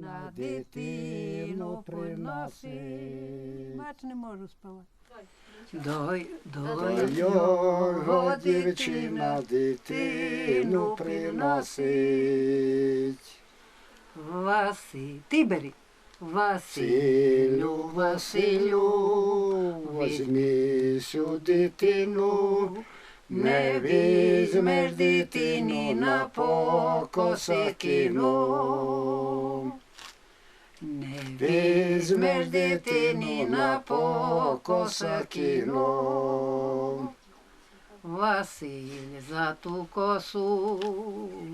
на дитину приносить. Бач, не можу співати. Дай, дай Його дівчина дитину приносить. Васи, ти бери. Василю, Василю, возьми сю дитину, не візьмеш дитині на покоси кіно. Не Візьмеш дитині на покоса кіно. Василь за ту косу,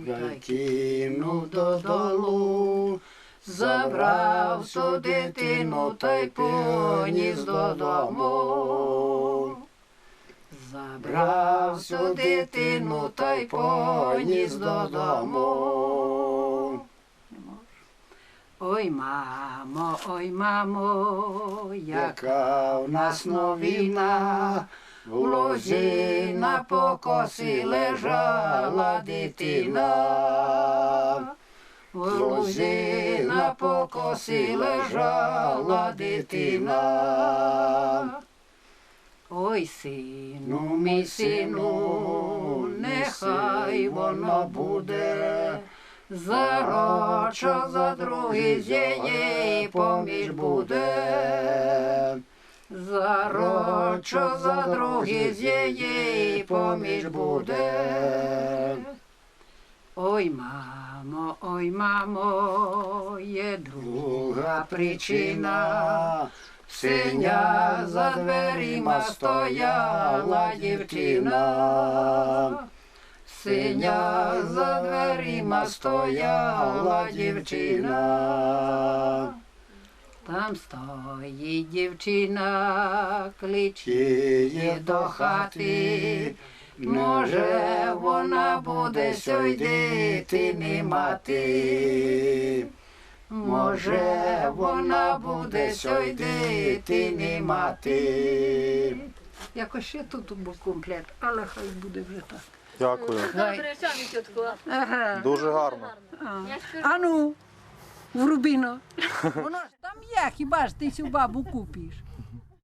дай кинув додолу, забрав ту дитину та й поніс додому. забрав Брав дитину та й поніс додому. Ой, мамо, ой, мамо, яка в нас новина, в ложі на покосі лежала дитина. В ложі на покосі лежала дитина. Ой, сину, Ну, мій сину, нехай воно буде, зарочо за другий з її поміж буде. Зарочо за другий з її поміж буде. Ой, мамо, ой, мамо, є друга Друга причина, синя за дверима стояла дівчина. Синя за дверима стояла дівчина. Там стоїть дівчина, кличе до хати, може вона буде дитини мати. Може вона буде сьой дитини мати. Якось ще тут був комплект, але хай буде вже так. Дякую. Добре, самі тітку. Ага. Дуже гарно. А. А ну, врубіно. Воно ж там є, хіба ж ти цю бабу купиш?